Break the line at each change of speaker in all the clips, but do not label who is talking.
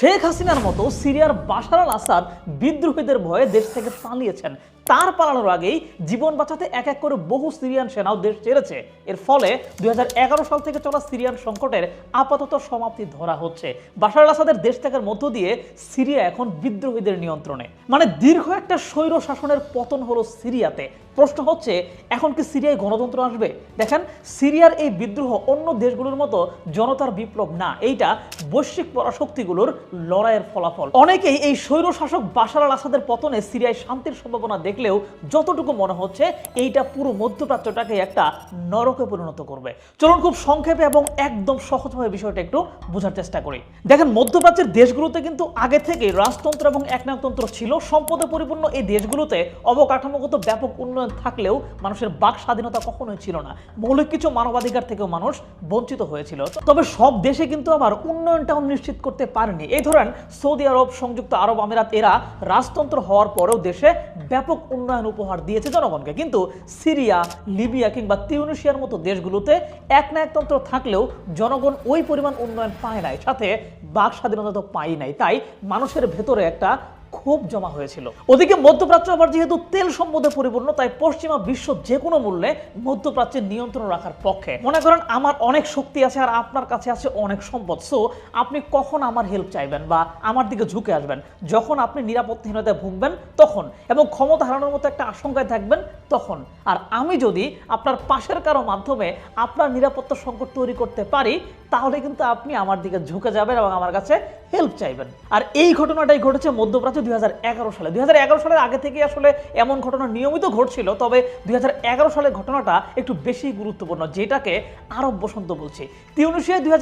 শেখ হাসিনার মতো সিরিয়ার বাশার আল আসাদ বিদ্রোহীদের ভয়ে দেশ থেকে পালিয়েছেন। তার পালানোর আগেই জীবন বাঁচাতে এক এক করে বহু সিরিয়ান সেনাও দেশ ছেড়েছে। এর ফলে দুই হাজার এগারো সাল থেকে চলা সিরিয়ান সংকটের আপাতত সমাপ্তি ধরা হচ্ছে। বাশার আল আসাদের দেশ ত্যাগের মধ্য দিয়ে সিরিয়া এখন বিদ্রোহীদের নিয়ন্ত্রণে। মানে দীর্ঘ একটা স্বৈর শাসনের পতন হলো সিরিয়াতে। প্রশ্ন হচ্ছে, এখন কি সিরিয়ায় গণতন্ত্র আসবে? দেখেন, সিরিয়ার এই বিদ্রোহ অন্য দেশগুলোর মতো জনতার বিপ্লব না। এইটা বৈশ্বিক পরাশক্তিগুলোর লড়াইয়ের ফলাফল। অনেকেই এই স্বৈর শাসক বাশার আল আসাদের পতনে সিরিয়ায় শান্তির সম্ভাবনা দেখলেও যতটুকু মনে হচ্ছে, এইটা পুরো মধ্যপ্রাচ্যটাকে একটা নরকে পরিণত করবে। চলুন খুব সংক্ষেপে এবং একদম সহজভাবে বিষয়টা একটু বোঝার চেষ্টা করি। দেখেন, মধ্যপ্রাচ্যের দেশগুলোতে কিন্তু আগে থেকে রাজতন্ত্র এবং একনায়কতন্ত্র ছিল। সম্পদে পরিপূর্ণ এই দেশগুলোতে অবকাঠামোগত ব্যাপক উন্নয়ন থাকলেও মানুষের বাক স্বাধীনতা কখনোই ছিল না। মৌলিক কিছু মানবাধিকার থেকেও মানুষ বঞ্চিত হয়েছিল। তবে সব দেশে কিন্তু আবার উন্নয়নটাও নিশ্চিত করতে পারেনি। এই ধরেন সৌদি আরব, সংযুক্ত আরব আমিরাত, এরা রাজতন্ত্র হওয়ার পরেও দেশে ব্যাপক উন্নয়ন উপহার দিয়েছে জনগণকে। কিন্তু সিরিয়া, লিবিয়া কিংবা তিউনিশিয়ার মতো দেশগুলোতে এক না একতন্ত্র থাকলেও জনগণ ওই পরিমাণ উন্নয়ন পায় নাই, সাথে বাক স্বাধীনতা তো পাই নাই। তাই মানুষের ভেতরে একটা খুব জমা হয়েছিল। ওদিকে মধ্যপ্রাচ্য আবার যেহেতু তেল সম্পদে পরিপূর্ণ, তাই পশ্চিমা বিশ্ব যে কোনো মূল্যে মধ্যপ্রাচ্যের নিয়ন্ত্রণ রাখার পক্ষে। মনে করেন, আমার অনেক শক্তি আছে আর আপনার কাছে আছে অনেক সম্পদ। সো আপনি কখন আমার হেল্প চাইবেন বা আমার দিকে ঝুঁকে আসবেন? যখন আপনি নিরাপত্তাহীনতায় ভুগবেন, তখন। এবং ক্ষমতা হারানোর মতো একটা আশঙ্কায় থাকবেন, তখন। আর আমি যদি আপনার পাশের কারও মাধ্যমে আপনার নিরাপত্তা সংকট তৈরি করতে পারি, তাহলে কিন্তু আপনি আমার দিকে ঝুঁকে যাবেন এবং আমার কাছে হেল্প চাইবেন। আর এই ঘটনাটাই ঘটেছে মধ্যপ্রাচ্য দুই হাজার এগারো সালে। দুই হাজার এগারো সালের আগে থেকে আসলে এমন ঘটনা নিয়মিত ঘটছিল, তবে দুই সালের ঘটনাটা একটু বেশি গুরুত্বপূর্ণ, যেটাকে আরব বসন্ত বলছি। তিউনিশিয়ায় দুই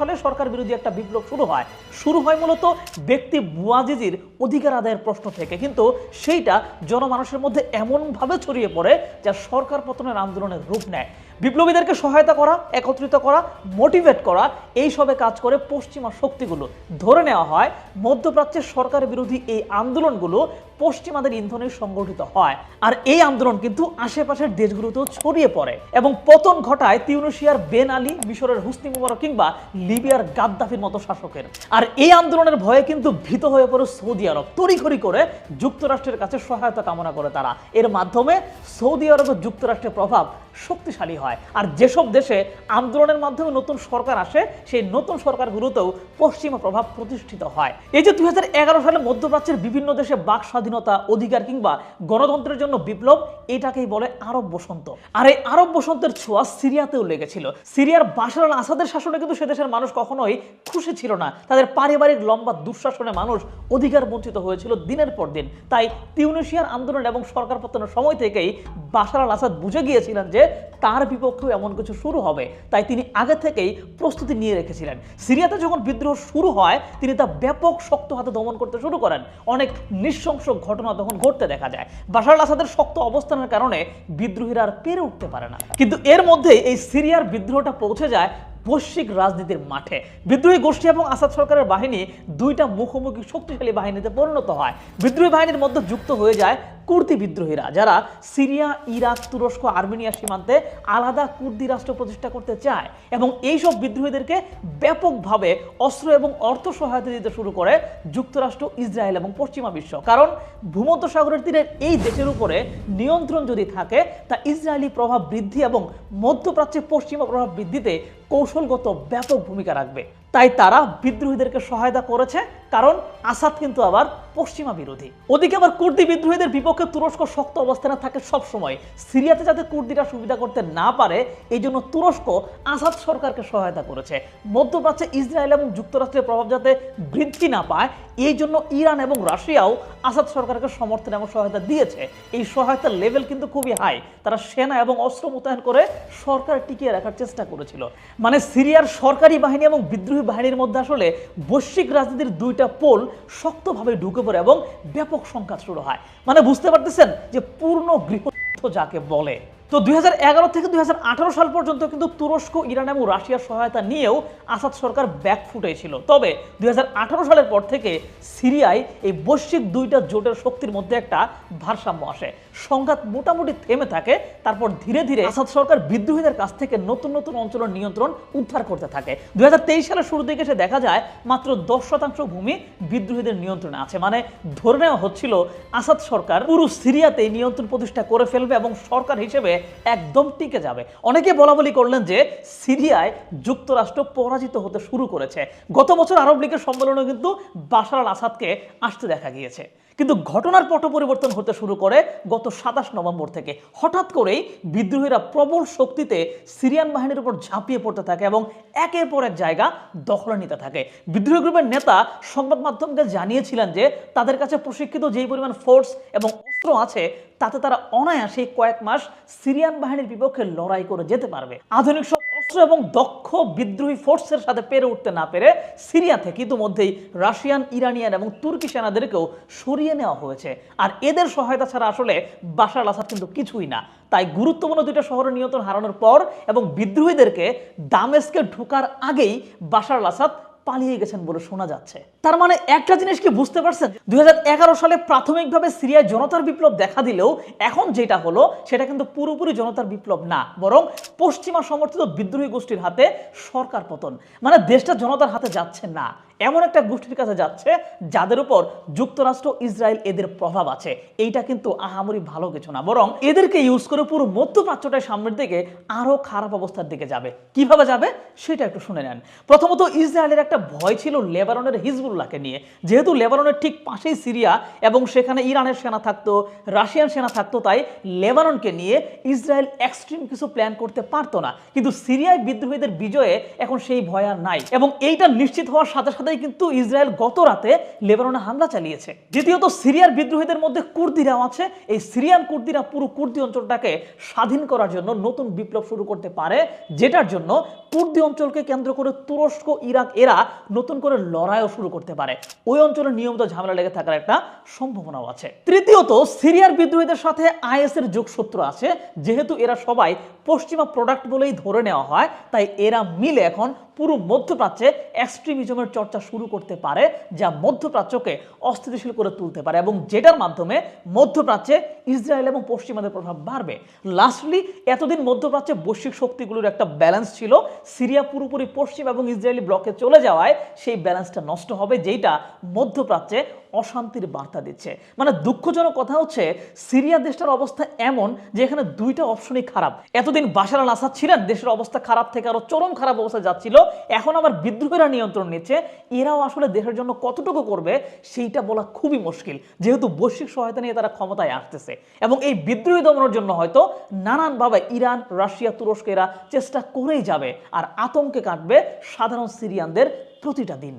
সালে সরকার বিরোধী একটা বিপ্লব শুরু হয়। শুরু হয় মূলত ব্যক্তি বুয়াজিজির অধিকার আদায়ের প্রশ্ন থেকে, কিন্তু সেইটা জনমানুষের মধ্যে এমনভাবে ছড়িয়ে পড়ে যা সরকার পতনের আন্দোলনের রূপ নেয়। বিপ্লবীদেরকে সহায়তা করা, একত্রিত করা মোটিভেট করা এই সবে কাজ করে পশ্চিমা শক্তিগুলো। ধরে নেওয়া হয়, মধ্যপ্রাচ্যের সরকার বিরোধী এই আন্দোলনগুলো পশ্চিমাদের ইন্ধনে সংগঠিত হয়। আর এই আন্দোলন কিন্তু আশেপাশের দেশগুলোতেও ছড়িয়ে পড়ে এবং পতন ঘটায় তিউনিশিয়ার বেন আলী, মিশরের হুসনি মুবারক কিংবা লিবিয়ার গাদ্দাফির মতো শাসকের। আর এই আন্দোলনের ভয়ে কিন্তু ভীত হয়ে পড়ে সৌদি আরব। তড়িঘড়ি করে যুক্তরাষ্ট্রের কাছে সহায়তা কামনা করে তারা। এর মাধ্যমে সৌদি আরব ও যুক্তরাষ্ট্রের প্রভাব শক্তিশালী হয়। আর যেসব দেশে আন্দোলনের মাধ্যমে নতুন সরকার আসে, সেই নতুন সরকারগুলোতেও পশ্চিমা প্রভাব প্রতিষ্ঠিত হয়। এই যে দুই হাজার এগারো সালে মধ্যপ্রাচ্যের বিভিন্ন দেশে বাক স্বাধীনতা অধিকার কিংবা গণতন্ত্রের জন্য বিপ্লব, এটাকেই বলে আরব বসন্ত। আর এই আরব বসন্তের ছোঁয়া সিরিয়াতেও লেগেছিল। সিরিয়ার আল আসাদের শাসনে কিন্তু সে দেশের মানুষ কখনোই খুশি ছিল না। তাদের পারিবারিক লম্বা দুঃশাসনে মানুষ অধিকার বঞ্চিত হয়েছিল দিনের পর দিন। তাই তিউনিশিয়ার আন্দোলন এবং সরকার পতনের সময় থেকেই বাশার আল আসাদ বুঝে গিয়েছিলেন যে তার বিপক্ষেও এমন কিছু শুরু হবে। তাই তিনি আগে থেকেই প্রস্তুতি নিয়ে রেখেছিলেন। সিরিয়াতে যখন বিদ্রোহ শুরু হয়, তিনি তা ব্যাপক শক্ত হাতে দমন করতে শুরু করেন। অনেক নৃশংস ঘটনা তখন ঘটতে দেখা যায়। আল আসাদের শক্ত অবস্থানের কারণে বিদ্রোহীরা আর পেরে উঠতে পারে না। কিন্তু এর মধ্যে এই সিরিয়ার বিদ্রোহটা পৌঁছে যায় বৈশ্বিক রাজনীতির মাঠে। বিদ্রোহী গোষ্ঠী এবং আসাদ সরকারের বাহিনী দুইটা মুখোমুখি শক্তিশালী বাহিনীতে পরিণত হয়। বিদ্রোহী বাহিনীর মধ্যে যুক্ত হয়ে যায় কুর্দি বিদ্রোহীরা, যারা সিরিয়া, ইরাক, তুরস্ক, আর্মেনিয়া সীমান্তে আলাদা কুর্দি রাষ্ট্র প্রতিষ্ঠা করতে চায় এবং এইসব বিদ্রোহীদেরকে ব্যাপকভাবে অস্ত্র এবং অর্থ সহায়তা দিতে শুরু করে যুক্তরাষ্ট্র, ইসরায়েল এবং পশ্চিমা বিশ্ব। কারণ ভূমধ্য সাগরের তীরের এই দেশের উপরে নিয়ন্ত্রণ যদি থাকে, তা ইসরায়েলি প্রভাব বৃদ্ধি এবং মধ্যপ্রাচ্যে পশ্চিমা প্রভাব বৃদ্ধিতে কৌশলগত ব্যাপক ভূমিকা রাখবে। তাই তারা বিদ্রোহীদেরকে সহায়তা করেছে, কারণ আসাদ কিন্তু আবার পশ্চিমা বিরোধী। ওদিকে আবার কুর্দি বিদ্রোহীদের বিপক্ষে তুরস্ক শক্ত অবস্থানে থাকে সব সময় সিরিয়াতে যাতে কুর্দিরা সুবিধা করতে না পারে এই জন্য তুরস্ক আসাদ সরকারকে সহায়তা করেছে। মধ্যপ্রাচ্যে ইসরায়েল এবং যুক্তরাষ্ট্রের প্রভাব যাতে বৃদ্ধি না পায় এই জন্য ইরান এবং রাশিয়াও আসাদ সরকারকে সমর্থন এবং সহায়তা দিয়েছে। এই সহায়তার লেভেল কিন্তু খুবই হাই তারা সেনা এবং অস্ত্র মোতায়েন করে সরকার টিকিয়ে রাখার চেষ্টা করেছিল। মানে সিরিয়ার সরকারি বাহিনী এবং বিদ্রোহী বাহিনীর মধ্যে আসলে বৈশ্বিক রাজনীতির দুইটা পোল শক্তভাবে ঢুকে পড়ে এবং ব্যাপক সংঘাত শুরু হয়। মানে বুঝতে পারতেছেন যে পূর্ণ গৃহযুদ্ধ যাকে বলে। তো দুই হাজার এগারো থেকে দুই হাজার আঠারো সাল পর্যন্ত কিন্তু তুরস্ক, ইরান এবং রাশিয়ার সহায়তা নিয়েও আসাদ সরকার ব্যাক ফুটেছিল তবে দুই হাজার আঠারো সালের পর থেকে সিরিয়ায় এই বৈশ্বিক দুইটা জোটের শক্তির মধ্যে একটা ভারসাম্য আসে। সংঘাত মোটামুটি থেমে থাকে, তারপর ধীরে ধীরে আসাদ সরকার বিদ্রোহীদের কাছ থেকে নতুন নতুন অঞ্চলের নিয়ন্ত্রণ উদ্ধার করতে থাকে। দুই সালের শুরু দিকে এসে দেখা যায়, মাত্র দশ শতাংশ ভূমি বিদ্রোহীদের নিয়ন্ত্রণে আছে। মানে ধরে নেওয়া হচ্ছিল, আসাদ সরকার পুরো সিরিয়াতে নিয়ন্ত্রণ প্রতিষ্ঠা করে ফেলবে এবং সরকার হিসেবে একদম টিকে যাবে। অনেকে বলা বলি করলেন যে, সিরিয়ায় যুক্তরাষ্ট্র পরাজিত হতে শুরু করেছে। গত বছর আরব লীগের সম্মেলনে কিন্তু বাশার আল আসাদকে আসতে দেখা গিয়েছে। কিন্তু ঘটনার পট পরিবর্তন হতে শুরু করে, গত সাতাশ নভেম্বর থেকে। হঠাৎ করেই বিদ্রোহীরা প্রবল শক্তিতে সিরিয়ান বাহিনীর উপর ঝাঁপিয়ে পড়তে থাকে এবং একের পর এক জায়গা দখলে নিতে থাকে। বিদ্রোহী গ্রুপের নেতা সংবাদ মাধ্যমকে জানিয়েছিলেন যে, তাদের কাছে প্রশিক্ষিত যেই পরিমাণ ফোর্স এবং অস্ত্র আছে, তাতে তারা অনায়াসে কয়েক মাস সিরিয়ান বাহিনীর বিপক্ষে লড়াই করে যেতে পারবে। আধুনিক সব অস্ত্র এবং দক্ষ বিদ্রোহী ফোর্সের সাথে পেরে উঠতে না পেরে সিরিয়া থেকে ইতিমধ্যেই রাশিয়ান, ইরানিয়ান এবং তুর্কি সেনাদেরকেও সরিয়ে নেওয়া হয়েছে। আর এদের সহায়তা ছাড়া আসলে বাসার আসাদ কিন্তু কিছুই না। তাই গুরুত্বপূর্ণ দুইটা শহরের নিয়ন্ত্রণ হারানোর পর এবং বিদ্রোহীদেরকে দামেস্কে ঢোকার আগেই বাসার আসাদ পালিয়ে গেছেন বলে শোনা যাচ্ছে। তার মানে একটা জিনিস কি বুঝতে পারছেন? দুই হাজার এগারো সালে প্রাথমিকভাবে সিরিয়ায় জনতার বিপ্লব দেখা দিলেও এখন যেটা হলো, সেটা কিন্তু পুরোপুরি জনতার বিপ্লব না, বরং পশ্চিমা সমর্থিত বিদ্রোহী গোষ্ঠীর হাতে সরকার পতন। মানে দেশটা জনতার হাতে যাচ্ছে না। এমন একটা গোষ্ঠীর কাছে যাচ্ছে, যাদের উপর যুক্তরাষ্ট্র, ইসরায়েল এদের প্রভাব আছে। এইটা কিন্তু আহামরি ভালো কিছু না, বরং এদেরকে ইউজ করে পুরো মধ্যপ্রাচ্যটাই সামনের দিকে আরও খারাপ অবস্থার দিকে যাবে। কীভাবে যাবে? সেটা একটু শুনে নেন। প্রথমত ইসরায়েলের একটা ভয় ছিল লেবাননের হিজবুল্লাহকে নিয়ে। যেহেতু লেবাননের ঠিক পাশেই সিরিয়া এবং সেখানে ইরানের সেনা থাকতো, রাশিয়ান সেনা থাকতো, তাই লেবাননকে নিয়ে ইসরায়েল এক্সট্রিম কিছু প্ল্যান করতে পারতো না। কিন্তু সিরিয়ায় বিদ্রোহীদের বিজয়ে এখন সেই ভয় আর নাই। এবং এইটা নিশ্চিত হওয়ার সাথে সাথেই কিন্তু ইসরায়েল গত রাতে লেবাননে হামলা চালিয়েছে। দ্বিতীয়ত, সিরিয়ার বিদ্রোহীদের মধ্যে কুর্দিরাও আছে। এই সিরিয়ান কুর্দিরা পুরো কুর্দি অঞ্চলটাকে স্বাধীন করার জন্য নতুন বিপ্লব শুরু করতে পারে, যেটার জন্য কুর্দি অঞ্চলকে কেন্দ্র করে তুরস্ক, ইরাক, এরা নতুন করে লড়াইও শুরু করতে পারে। ওই অঞ্চলে নিয়মিত ঝামেলা লেগে থাকার একটা সম্ভাবনাও আছে। তৃতীয়ত, সিরিয়ার বিদ্রোহীদের সাথে আইএস এর যোগসূত্র আছে। যেহেতু এরা সবাই পশ্চিমা প্রোডাক্ট বলেই ধরে নেওয়া হয়, তাই এরা মিলে এখন পুরো মধ্যপ্রাচ্যে এক্সট্রিমিজমের চর্চা শুরু করতে পারে, যা মধ্যপ্রাচ্যকে অস্থিতিশীল করে তুলতে পারে এবং যেটার মাধ্যমে মধ্যপ্রাচ্যে ইসরায়েল এবং পশ্চিমাদের প্রভাব বাড়বে। লাস্টলি এতদিন মধ্যপ্রাচ্যে বৈশ্বিক শক্তিগুলোর একটা ব্যালেন্স ছিল। সিরিয়া পুরোপুরি পশ্চিম এবং ইসরায়েলি ব্লকে চলে যাওয়ায় সেই ব্যালেন্সটা নষ্ট হবে যেটা মধ্যপ্রাচ্যে অশান্তির বার্তা দিচ্ছে। মানে দুঃখজনক কথা হচ্ছে, সিরিয়া দেশটার অবস্থা এমন যে এখানে দুইটা অপশনই খারাপ। এতদিন বাশার আল আসাদ ছিলেন, দেশের অবস্থা খারাপ থেকে আরও চরম খারাপ অবস্থা যাচ্ছিল এখন আবার বিদ্রোহীরা নিয়ন্ত্রণ নিচ্ছে। এরাও আসলে দেশের জন্য কতটুকু করবে সেইটা বলা খুবই মুশকিল। যেহেতু বৈশ্বিক সহায়তা নিয়ে তারা ক্ষমতায় আসতেছে এবং এই বিদ্রোহী দমনের জন্য হয়তো নানানভাবে ইরান, রাশিয়া, তুরস্ক এরা চেষ্টা করেই যাবে। আর আতঙ্কে কাটবে সাধারণ সিরিয়ানদের প্রতিটা দিন।